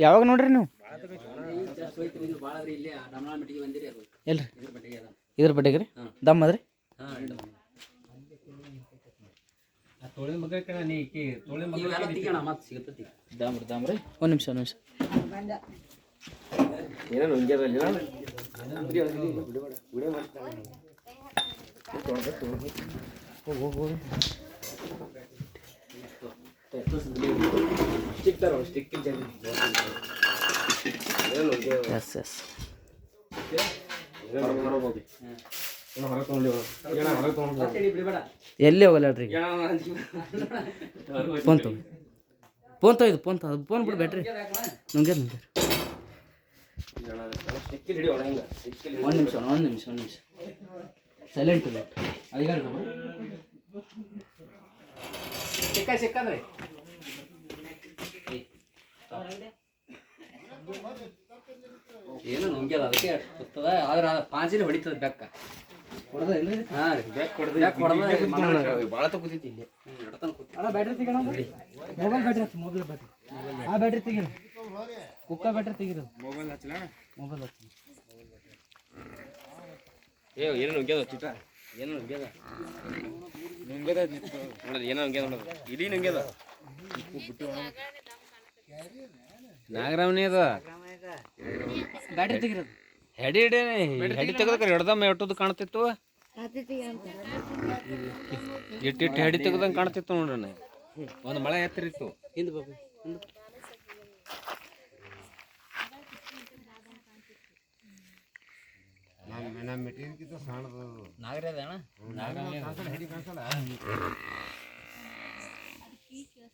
ಯಾವಾಗ ನೋಡ್ರಿ ನೀವು? ಎಲ್ರಿ? ಇದ್ರ ಬಟ್ಟೆಗೆ ರೀ? ದಮ್ ಅದ್ರಿ? ಅದು ಎಲ್ರಿ ಇದ್ರ ಮಟ್ಟಿಗೆ ಅದ ಇದ್ರ ಬಡ್ಡಿಗೆ ರೀ ದಮ್ ಅದ್ರಿ ಇವೆಲ್ಲ ತೆಗಿಯೋಣ ಮತ್ತೆ ಸಿಗತ್ತೈತಿ ದಮ್ ರೀ ದಮ್ ರೀ? ಒಂದು ನಿಮಿಷ ಒಂದು ನಿಮಿಷ. ಎಸ್ ಎಸ್ ಬಿಡಬೇಡ ಎಲ್ಲಿ ಹೋಗಲ್ಲ ಫೋನ್ ತಗೋ. ಫೋನ್ ತಗೋ ಇದು ಫೋನ್ ತಗೋ. ಫೋನ್ ಬಿಡು ಬ್ಯಾಟ್ರಿ. ಒಂದು ನಿಮಿಷ ಒಂದು ನಿಮಿಷ ಒಂದು ನಿಮಿಷ. ಸೈಲೆಂಟ್ ಇಲ್ಲ. ಅಧಿಕಾರ ಸಿಕ್ಕ ಸಿಕ್ಕಂದ್ರೆ ಏನು ನುಂಗ್ಯದ ಅದಕ್ಕೆ ಗೊತ್ತದ ಆದ್ರೆ ಪಾಂಚಿನ ಹೊಡಿತದ ಬೆಕ್ಕ. ಮೊಬೈಲ್ ಬ್ಯಾಟ್ರಿ ಹಚ್ಚಿ ಮೊಬೈಲ್ ಆ ಕುಕ್ಕ ಬ್ಯಾಟ್ರಿ ತೆಗೀರಿ ಮೊಬೈಲ್ ಮೊಬೈಲ್ ಏ ಏನು ನುಗ್ಗ್ಯದ ಚಿಟ ಏನು ಇಡೀ ನುಗ್ಗ್ಯದ ನಾಗರಾಮನೇ ಅದ. ಬ್ಯಾಟ್ರಿ ತೆಗೀರಿ ಹೆಡಿ ಹಿಡಿ ಹೆಡಿ ತೆಗೆದಕ್ಕೆ ಹಿಡ್ದಮ್ಮ ಎಟ್ಟದು ಕಾಣ್ತಿತ್ತು. ಇಟ್ಟಿಟ್ಟು ಹೆಡಿ ತೆಗ್ದಂಗೆ ಕಾಣ್ತಿತ್ತು ನೋಡ್ರಿ ಒಂದು ಮಳೆ ಎತ್ತರ ಇತ್ತು ಹಿಂದೆ ಬಾಬು ಹಿಂದೆ ನಾಗರೇ ಅಣ್ಣ.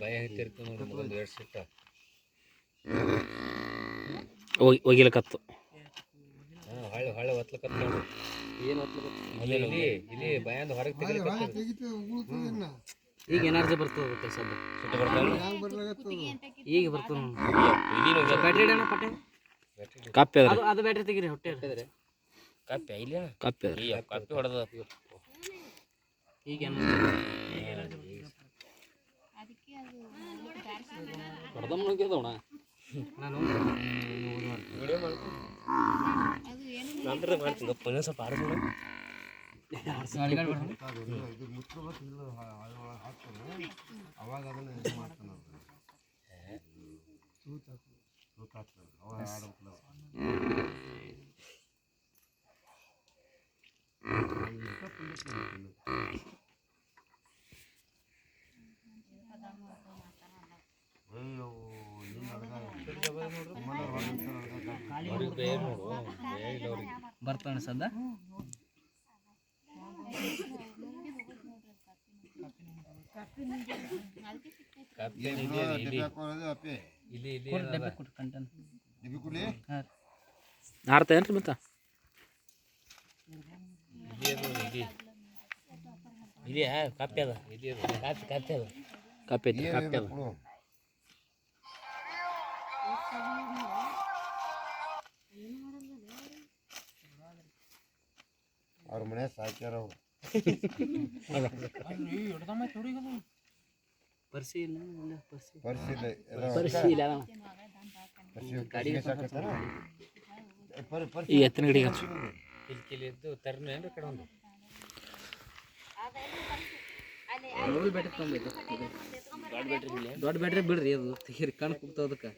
ಭಯ ಹತ್ತಿರ್ತದೆ ನೋಡಿ ಒಂದು ಎರಡು ಸಿಟ್ಟ ಹೋಗಿ ಹೋಗಿಲಕತ್ತು ಹಾಂ ಹೊಳ್ಳಿ ಹೊಳ್ಳಿ ಒತ್ಲಕತ್ತ ನೋಡಿ. ಏನು ಹೊತ್ಲು ಇಲ್ಲಿ ಇಲ್ಲಿ ಭಯಂದ ಹೊರಗೆ ತೆಗಿಲಿಕತ್ತ ಈಗ ಎನರ್ಜಿ ಬರ್ತದೆ ಸದ್ದ ಸಿಟ್ಟು ಬರ್ತಾವ ಈಗ ಬರ್ತದೆ ಇಡೋಣ ಪಟ್ಟೆ? ಅದು ಅದು ಬ್ಯಾಟ್ರಿ ತೆಗೀರಿ ಹೊಟ್ಟೆ ಕಪ್ಪೆ ಇಲ್ಲ ಕಪ್ಪೆ. ಈ ಕಪ್ಪೆ ಹೊಡೆದ ಈಗ ಹೊಡೆದಮ್ಮ ನುಗ್ಗ್ಯದವಣ ನಾನು ವಿಡಿಯೋ ಮಾಡ್ತೀನಿ ನಂತರ ಮಾಡ್ತೀನಿ. ಗಪ್ಪ ಇನ್ನೊಂದು ಸ್ವಲ್ಪ. ಅವಾಗ ಅದನ್ನ ಮಾಡ್ತಾನ ಅವಾಗ ಆಡೋಕ್ಲ ಅಯ್ಯೋ ನೀನು ಅವ್ರಿಗೆ ಬೇರೆ ನೋಡು ಬೇರೆ ಇಲ್ಲ ಅವ್ರಿಗೆ ಬರ್ತಾನೆ ಸದ್ದ ಕಪ್ಪೆ ಇಲ್ಲಿ ಇಲ್ಲಿ ಹಾಕೋದು ಅಪ್ಪೆ ಇಲ್ಲಿ ಇಲ್ಲಿ ಕೊಡ್ರಿ ಡಬ್ಬಿ ಕೊಡ್ರಿ ಕಂಟನ್ ಡಿಬಿ ಸದ ಹಾಂ ಆಡ್ತೇನ್ರಿ ಮತ್ತೆ ಕಾಪಿ ಅದು ಕಾಪಿ ಕಪ್ಪೆ ಅದ ಕಪ್ಪೆ ಕಪ್ಪೆ ಅವ್ರ ಮನೆ ಸಾಕ್ಯಾರ ಅವ್ರು ಪರ್ಸಿ ಇಲ್ಲ ಪರ್ಸಿ ಪರ್ಸಿ ಇಲ್ಲ ಅದಾವ. ಈ ಎತ್ತಿನ ಗಿಡಿಗೆ ಹಚ್ಚು ಕಿಲ್ ಕಿಲ್ ಇದ್ದು ತರ್ನ ಏನ್ರಿ ಕಡೆ ಒಂದು ಬ್ಯಾಟ್ರಿ ತೊಗೊಂಬೇಕು ದೊಡ್ಡ ಬ್ಯಾಟ್ರಿ ಬಿಡ್ರಿ ಅದು ತೀರಿ ಕಣ್ ಕುಗ್ತಾವ ಅದಕ್ಕೆ.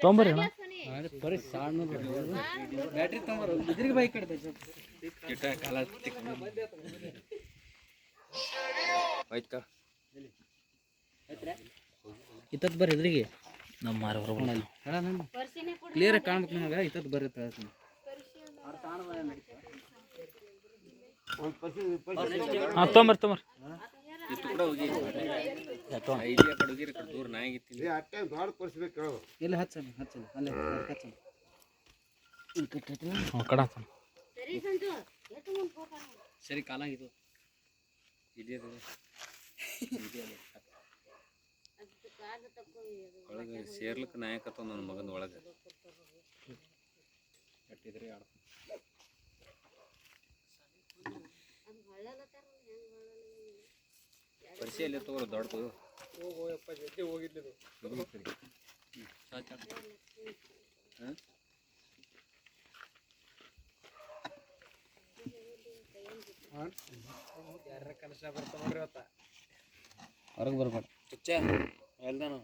ತೊಗೊಂಬರ್ರಿ ಬರೀ ಸಣ್ಣ ಬ್ಯಾಟ್ರಿ ತೊಗೊಂಬರ ಇದ್ರಿಗೆ ಬೈಕ್ ಕಡೆ ಕಾಲ ಆಯ್ತು ಇತ್ತತ್ ಬರ್ರಿ ಇದ್ರಿಗೆ ನಮ್ಮ ಮಾರ ಕ್ಲಿಯರ್ ಕಾಣ್ಬೇಕು ನಮಗೆ ಇತ್ತದ್ದು ಬರುತ್ತೆ ಹಾಂ ತೊಂಬರ್ ತೊಂಬರ್ ಇಲ್ಲಿ ಹಚ್ಚಲ್ಲ ಹಚ್ಚಲ್ಲ ಅಲ್ಲೇ ಹ್ಞೂ ಕಡ. ಸರಿ ಕಾಲಾಗಿದ್ದು. ಇದೆ ಒಳಗೆ ಸೇರ್ಲಿಕ್ಕೆ ನಾಯಕತ್ವ ನನ್ನ ಮಗನ ಒಳಗೆ. ಕಟ್ಟಿದ್ರೆ ಆಡ ಪರಿಚಯ ಎಲ್ಲಿ ತಗೋರು ದೊಡ್ಡದು ಹೊರಗೆ ಬರ್ಬೇಡ ತುಚ್ಚ ಎಲ್ದಾನು ಹೊರಗೆ ಮುಚ್ಚಣಿ ಹ್ಞೂ ಹ್ಞೂ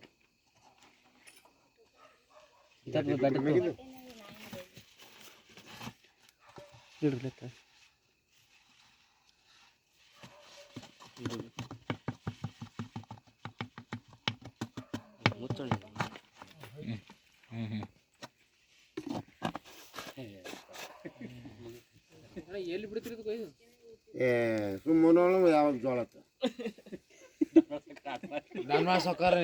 ಎಲ್ಲಿ ಬಿಡ್ತೀರಿ ಇದು ಕೊಯ್ದು ಏ ಸುಮ್ಮನೆ ಯಾವಾಗ ಜೋಳತ್ತ ನನ್ನ ಸಾಕಾರ